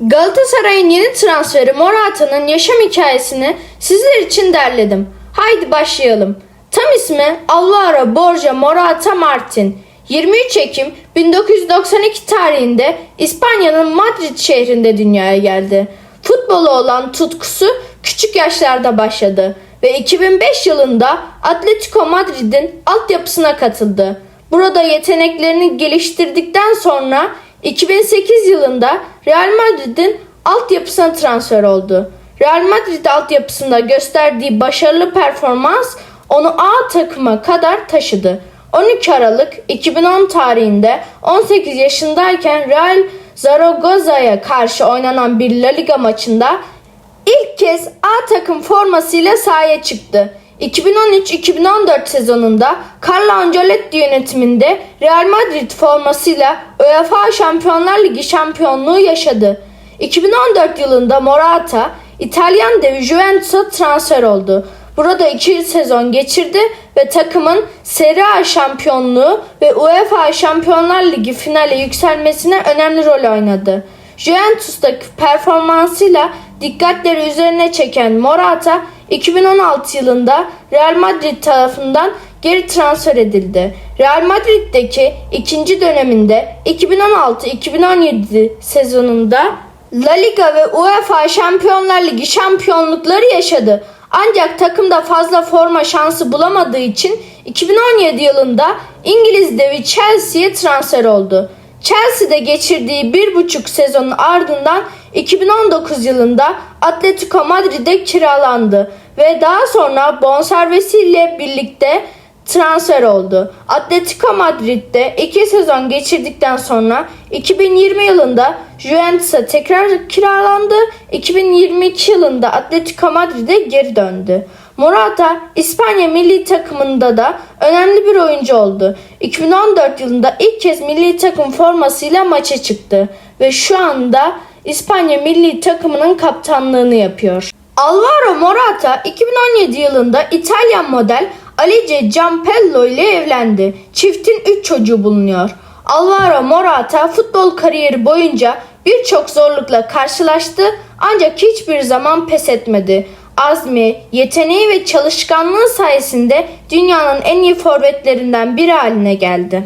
Galatasaray'ın yeni transferi Morata'nın yaşam hikayesini sizler için derledim. Haydi başlayalım. Tam ismi Alvaro Borja Morata Martin. 23 Ekim 1992 tarihinde İspanya'nın Madrid şehrinde dünyaya geldi. Futbola olan tutkusu küçük yaşlarda başladı ve 2005 yılında Atletico Madrid'in altyapısına katıldı. Burada yeteneklerini geliştirdikten sonra 2008 yılında Real Madrid'in altyapısına transfer oldu. Real Madrid altyapısında gösterdiği başarılı performans onu A takıma kadar taşıdı. 12 Aralık 2010 tarihinde 18 yaşındayken Real Zaragoza'ya karşı oynanan bir La Liga maçında ilk kez A takım formasıyla sahaya çıktı. 2013-2014 sezonunda Carlo Ancelotti yönetiminde Real Madrid formasıyla UEFA Şampiyonlar Ligi şampiyonluğu yaşadı. 2014 yılında Morata İtalyan devi Juventus'a transfer oldu. Burada iki sezon geçirdi ve takımın Serie A şampiyonluğu ve UEFA Şampiyonlar Ligi finale yükselmesine önemli rol oynadı. Juventus'taki performansıyla dikkatleri üzerine çeken Morata 2016 yılında Real Madrid tarafından geri transfer edildi. Real Madrid'deki ikinci döneminde 2016-2017 sezonunda La Liga ve UEFA Şampiyonlar Ligi şampiyonlukları yaşadı. Ancak takımda fazla forma şansı bulamadığı için 2017 yılında İngiliz devi Chelsea'ye transfer oldu. Chelsea'de geçirdiği bir buçuk sezonun ardından 2019 yılında Atletico Madrid'e kiralandı ve daha sonra bonservisiyle birlikte transfer oldu. Atletico Madrid'de iki sezon geçirdikten sonra 2020 yılında Juventus'a tekrar kiralandı. 2022 yılında Atletico Madrid'e geri döndü. Morata İspanya milli takımında da önemli bir oyuncu oldu. 2014 yılında ilk kez milli takım formasıyla maça çıktı ve şu anda İspanya milli takımının kaptanlığını yapıyor. Alvaro Morata 2017 yılında İtalyan model Alice Giampello ile evlendi. Çiftin 3 çocuğu bulunuyor. Alvaro Morata futbol kariyeri boyunca birçok zorlukla karşılaştı ancak hiçbir zaman pes etmedi. Azmi, yeteneği ve çalışkanlığı sayesinde dünyanın en iyi forvetlerinden biri haline geldi.